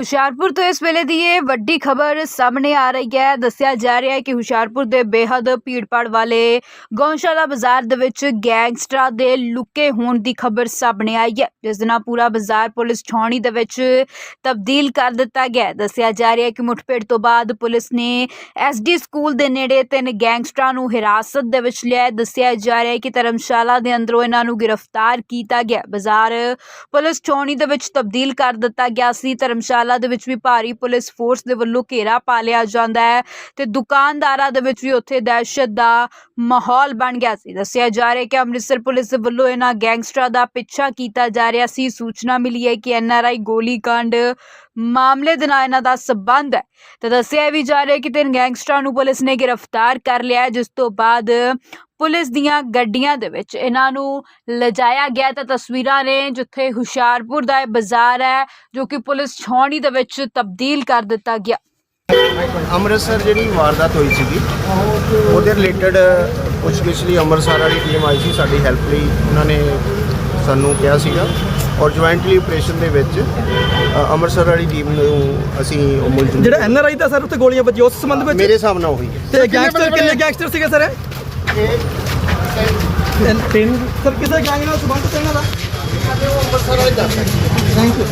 ਹੁਸ਼ਿਆਰਪੁਰ ਤੋਂ ਇਸ ਵੇਲੇ ਦੀ ਇਹ ਵੱਡੀ ਖਬਰ ਸਾਹਮਣੇ ਆ ਰਹੀ ਹੈ। ਦੱਸਿਆ ਜਾ ਰਿਹਾ ਹੈ ਕਿ ਹੁਸ਼ਿਆਰਪੁਰ ਦੇ ਬੇਹੱਦ ਭੀੜਪਾੜ ਵਾਲੇ ਗਊਸ਼ਾਲਾ ਬਾਜ਼ਾਰ ਦੇ ਵਿੱਚ ਗੈਂਗਸਟਰਾਂ ਦੇ ਲੁਕੇ ਹੋਣ ਦੀ ਖਬਰ ਸਾਹਮਣੇ ਆਈ ਹੈ, ਜਿਸ ਦੇ ਪੂਰਾ ਬਾਜ਼ਾਰ ਪੁਲਿਸ ਛਾਉਣੀ ਦੇ ਵਿੱਚ ਤਬਦੀਲ ਕਰ ਦਿੱਤਾ ਗਿਆ ਦੱਸਿਆ ਜਾ ਰਿਹਾ ਹੈ ਕਿ ਮੁਠਭੇੜ ਤੋਂ ਬਾਅਦ ਪੁਲਿਸ ਨੇ ਐਸਡੀ ਸਕੂਲ ਦੇ ਨੇੜੇ ਤਿੰਨ ਗੈਂਗਸਟਰਾਂ ਨੂੰ ਹਿਰਾਸਤ ਦੇ ਵਿੱਚ ਲਿਆ ਦੱਸਿਆ ਜਾ ਰਿਹਾ ਹੈ ਕਿ ਧਰਮਸ਼ਾਲਾ ਦੇ ਅੰਦਰੋਂ ਇਹਨਾਂ ਨੂੰ ਗ੍ਰਿਫਤਾਰ ਕੀਤਾ ਗਿਆ ਬਾਜ਼ਾਰ ਪੁਲਿਸ ਛਾਉਣੀ ਦੇ ਵਿੱਚ ਤਬਦੀਲ ਕਰ ਦਿੱਤਾ ਗਿਆ ਸੀ। ਧਰਮਸ਼ਾਲਾ ਦੇ ਵਿੱਚ ਵੀ ਭਾਰੀ ਪੁਲਿਸ ਫੋਰਸ ਦੇ ਵੱਲੋਂ ਘੇਰਾ ਪਾ ਲਿਆ ਜਾਂਦਾ ਹੈ ਤੇ ਦੁਕਾਨਦਾਰਾਂ ਦੇ ਵਿੱਚ ਵੀ ਉੱਥੇ ਦਹਿਸ਼ਤ ਦਾ ਮਾਹੌਲ ਬਣ ਗਿਆ ਸੀ। ਦੱਸਿਆ ਜਾ ਰਿਹਾ ਹੈ ਕਿ ਅੰਮ੍ਰਿਤਸਰ ਪੁਲਿਸ ਦੇ ਵੱਲੋਂ ਇਹਨਾਂ ਗੈਂਗਸਟਰਾਂ ਦਾ ਪਿੱਛਾ ਕੀਤਾ ਜਾ ਰਿਹਾ ਸੀ। ਸੂਚਨਾ ਮਿਲੀ ਹੈ ਕਿ ਐਨਆਰਆਈ ਗੋਲੀकांड ਮਾਮਲੇ ਦੇ ਨਾਲ ਇਹਨਾਂ ਦਾ ਸਬੰਧ ਹੈ। ਤੇ ਦੱਸਿਆ ਵੀ ਜਾ ਰਿਹਾ ਕਿ ਤਿੰਨ ਗੈਂਗਸਟਰਾਂ ਨੂੰ ਪੁਲਿਸ ਨੇ ਗ੍ਰਿਫਤਾਰ ਕਰ ਲਿਆ ਜਿਸ ਤੋਂ ਬਾਅਦ ਪੁਲਿਸ ਦੀਆਂ ਗੱਡੀਆਂ ਦੇ ਵਿੱਚ ਇਹਨਾਂ ਨੂੰ ਲਿਜਾਇਆ ਗਿਆ ਤਾਂ ਤਸਵੀਰਾਂ ਨੇ ਜਿੱਥੇ ਹੁਸ਼ਿਆਰਪੁਰ ਦਾ ਇਹ ਬਾਜ਼ਾਰ ਹੈ, ਜੋ ਕਿ ਪੁਲਿਸ ਛਾਉਣੀ ਦੇ ਵਿੱਚ ਤਬਦੀਲ ਕਰ ਦਿੱਤਾ ਗਿਆ। ਅੰਮ੍ਰਿਤਸਰ ਜਿਹੜੀ ਵਾਰਦਾਤ ਹੋਈ ਸੀਗੀ, ਉਹਦੇ ਰਿਲੇਟਡ ਪੁੱਛਗਿੱਛ ਲਈ ਅੰਮ੍ਰਿਤਸਰ ਵਾਲੀ ਟੀਮ ਆਈ ਸੀ। ਸਾਡੀ ਹੈਲਪ ਲਈ ਉਹਨਾਂ ਨੇ ਸਾਨੂੰ ਕਿਹਾ ਸੀਗਾ। ਔਰ ਜੁਆਇੰਟਲੀ ਆਪਰੇਸ਼ਨ ਦੇ ਵਿੱਚ ਅ, ਅੰਮ੍ਰਿਤਸਰ ਵਾਲੀ ਟੀਮ ਨੂੰ ਅਸੀਂ ਉਹ ਮੁਲਜ਼ਮ ਜਿਹੜਾ N R I the sir ਉੱਤੇ ਗੋਲੀਆਂ ਵੱਜੀਆਂ ਉਸ ਸੰਬੰਧ ਵਿੱਚ? ਮੇਰੇ ਹਿਸਾਬ ਨਾਲ ਉਹੀ ਹੈ। ਤੇ ਗੈਂਗਸਟਰ ਕਿੰਨੇ ਗੈਂਗਸਟਰ ਸੀਗੇ ਸਰ? ਤਿੰਨ। ਸਰ ਕਿਸੇ ਗੈਂਗ ਨਾਲ ਸੰਬੰਧ ਤੇ ਇਹਨਾਂ ਦਾ? ਅੰਮ੍ਰਿਤਸਰ ਵਾਲੇ ਦੱਸ ਥੈਂਕ ਯੂ